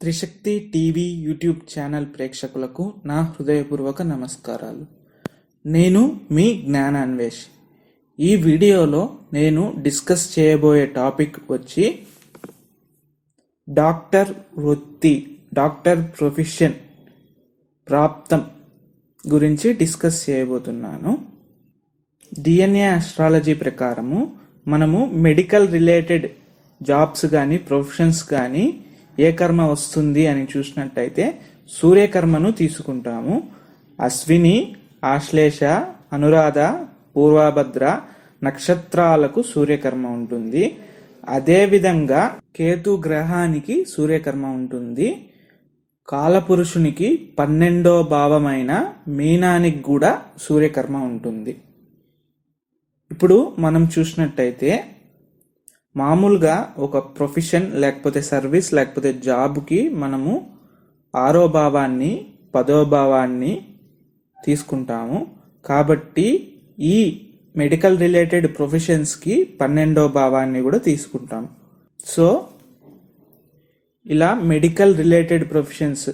త్రిశక్తి TV YouTube channel ప్రేక్షకులకు నా హృదయపూర్వక నమస్కారాలు. నేను మీ జ్ఞానాన్వేష్. ఈ వీడియోలో నేను డిస్కస్ చేయబోయే టాపిక్ వచ్చి డాక్టర్ వృత్తి డాక్టర్ ప్రొఫెషన్ ప్రాప్తం గురించి డిస్కస్ చేయబోతున్నాను. డిఎన్ఏ ఆస్ట్రాలజీ ప్రకారము మనము మెడికల్ రిలేటెడ్ జాబ్స్ కానీ ప్రొఫెషన్స్ కానీ ఏ కర్మ వస్తుంది అని చూసినట్టయితే సూర్యకర్మను తీసుకుంటాము. అశ్విని ఆశ్లేష అనురాధ పూర్వభద్ర నక్షత్రాలకు సూర్యకర్మ ఉంటుంది. అదేవిధంగా కేతు గ్రహానికి సూర్యకర్మ ఉంటుంది. కాలపురుషునికి పన్నెండో భావమైన మీనానికి కూడా సూర్యకర్మ ఉంటుంది. ఇప్పుడు మనం చూసినట్టయితే మామూలుగా ఒక ప్రొఫెషన్ లేకపోతే సర్వీస్ లేకపోతే జాబ్కి మనము ఆరో భావాన్ని పదో భావాన్ని తీసుకుంటాము. కాబట్టి ఈ మెడికల్ రిలేటెడ్ ప్రొఫెషన్స్కి పన్నెండో భావాన్ని కూడా తీసుకుంటాం. సో ఇలా మెడికల్ రిలేటెడ్ ప్రొఫెషన్స్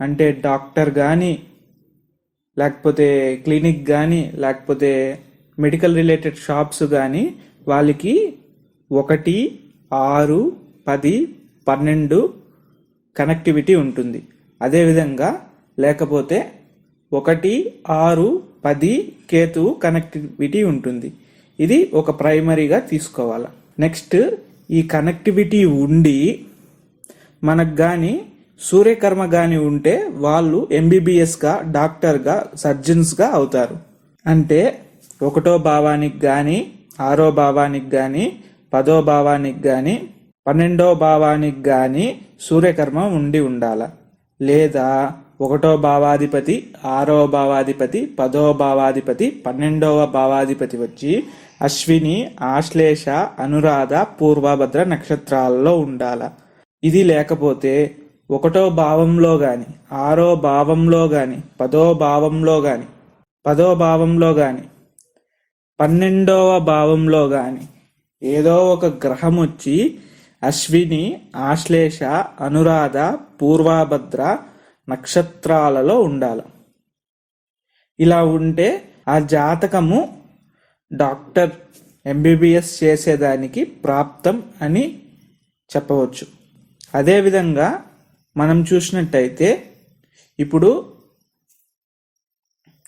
అంటే డాక్టర్ కానీ లేకపోతే క్లినిక్ కానీ లేకపోతే మెడికల్ రిలేటెడ్ షాప్స్ కానీ వాళ్ళకి ఒకటి ఆరు పది పన్నెండు కనెక్టివిటీ ఉంటుంది. అదేవిధంగా లేకపోతే ఒకటి ఆరు పది కేతు కనెక్టివిటీ ఉంటుంది. ఇది ఒక ప్రైమరీగా తీసుకోవాలి. నెక్స్ట్ ఈ కనెక్టివిటీ ఉండి మనకు కానీ సూర్యకర్మ కానీ ఉంటే వాళ్ళు ఎంబీబీఎస్గా డాక్టర్గా సర్జన్స్గా అవుతారు. అంటే ఒకటో భావానికి కానీ ఆరో భావానికి కానీ పదో భావానికి కానీ పన్నెండో భావానికి కానీ సూర్యకర్మ ఉండి ఉండాల. లేదా ఒకటో భావాధిపతి ఆరో భావాధిపతి పదో భావాధిపతి పన్నెండవ భావాధిపతి వచ్చి అశ్విని ఆశ్లేష అనురాధ పూర్వభద్ర నక్షత్రాల్లో ఉండాల. ఇది లేకపోతే ఒకటో భావంలో గాని ఆరో భావంలో గాని పదో భావంలో గాని పదో భావంలో గాని పన్నెండవ భావంలో గాని ఏదో ఒక గ్రహం వచ్చి అశ్విని ఆశ్లేష అనురాధ పూర్వభద్ర నక్షత్రాలలో ఉండాలి. ఇలా ఉంటే ఆ జాతకము డాక్టర్ ఎంబీబీఎస్ చేసేదానికి ప్రాప్తం అని చెప్పవచ్చు. అదేవిధంగా మనం చూసినట్టయితే ఇప్పుడు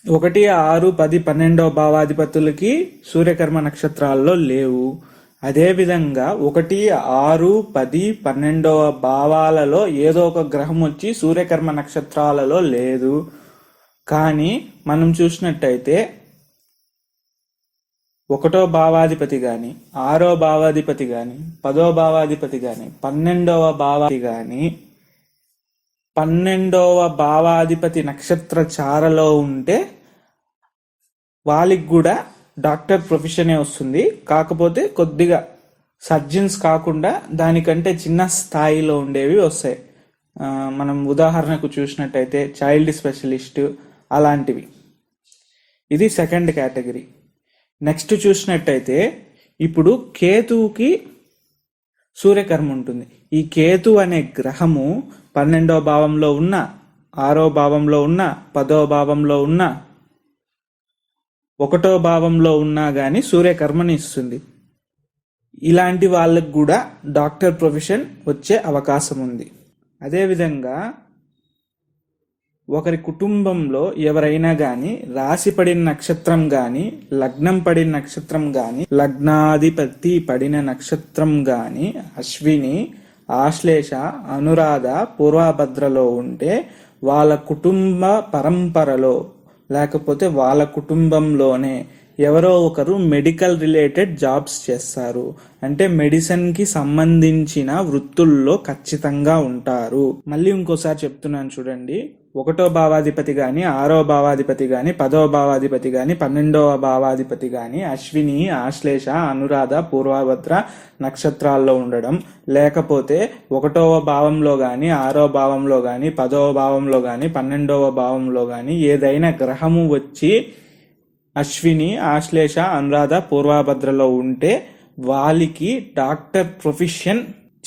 ఒకటి ఆరు పది పన్నెండవ భావాధిపతులకి సూర్యకర్మ నక్షత్రాల్లో లేవు. అదేవిధంగా ఒకటి ఆరు పది పన్నెండవ భావాలలో ఏదో ఒక గ్రహం వచ్చి సూర్యకర్మ నక్షత్రాలలో లేదు. కానీ మనం చూసినట్టయితే ఒకటో భావాధిపతి గాని ఆరో భావాధిపతి గాని పదో భావాధిపతి గాని పన్నెండవ భావాధిపతి గాని పన్నెండవ భావాధిపతి నక్షత్ర చారలో ఉంటే వాళ్ళకి కూడా డాక్టర్ ప్రొఫెషనే వస్తుంది. కాకపోతే కొద్దిగా సర్జన్స్ కాకుండా దానికంటే చిన్న స్థాయిలో ఉండేవి వస్తాయి. మనం ఉదాహరణకు చూసినట్టయితే చైల్డ్ స్పెషలిస్ట్ అలాంటివి. ఇది సెకండ్ కేటగిరీ. నెక్స్ట్ చూసినట్టయితే ఇప్పుడు కేతువుకి సూర్యకర్మ ఉంటుంది. ఈ కేతు అనే గ్రహము పన్నెండో భావంలో ఉన్న ఆరో భావంలో ఉన్న పదో భావంలో ఉన్న ఒకటో భావంలో ఉన్నా కానీ సూర్యకర్మని ఇస్తుంది. ఇలాంటి వాళ్ళకు కూడా డాక్టర్ ప్రొఫెషన్ వచ్చే అవకాశం ఉంది. అదేవిధంగా ఒకరి కుటుంబంలో ఎవరైనా కానీ రాశి పడిన నక్షత్రం కానీ లగ్నం పడిన నక్షత్రం కానీ లగ్నాధిపతి పడిన నక్షత్రం కానీ అశ్విని ఆశ్లేష అనురాధ పూర్వభద్రలో ఉంటే వాళ్ళ కుటుంబ పరంపరలో లేకపోతే వాళ్ళ కుటుంబంలోనే ఎవరో ఒకరు మెడికల్ రిలేటెడ్ జాబ్స్ చేస్తారు. అంటే మెడిసిన్కి సంబంధించిన వృత్తుల్లో ఖచ్చితంగా ఉంటారు. మళ్ళీ ఇంకోసారి చెప్తున్నాను చూడండి. ఒకటో భావాధిపతి గాని ఆరో భావాధిపతి గాని పదో భావాధిపతి గాని పన్నెండవ భావాధిపతి గాని అశ్విని ఆశ్లేష అనురాధ పూర్వభద్ర నక్షత్రాల్లో ఉండడం. లేకపోతే ఒకటవ భావంలో గాని ఆరో భావంలో గాని పదవ భావంలో గాని పన్నెండవ భావంలో గాని ఏదైనా గ్రహము వచ్చి అశ్విని ఆశ్లేష అనురాధ పూర్వభద్రలో ఉంటే వాళ్ళకి డాక్టర్ ప్రొఫెషన్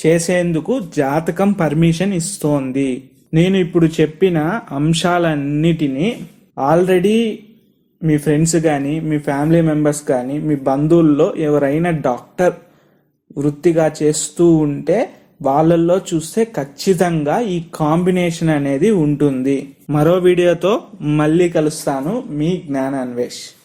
చేసేందుకు జాతకం పర్మిషన్ ఇస్తోంది. నేను ఇప్పుడు చెప్పిన అంశాలన్నిటినీ ఆల్రెడీ మీ ఫ్రెండ్స్ కానీ మీ ఫ్యామిలీ మెంబర్స్ కానీ మీ బంధువుల్లో ఎవరైనా డాక్టర్ వృత్తిగా చేస్తూ ఉంటే వాళ్ళల్లో చూస్తే ఖచ్చితంగా ఈ కాంబినేషన్ అనేది ఉంటుంది. మరో వీడియోతో మళ్ళీ కలుస్తాను. మీ జ్ఞానాన్వేష్.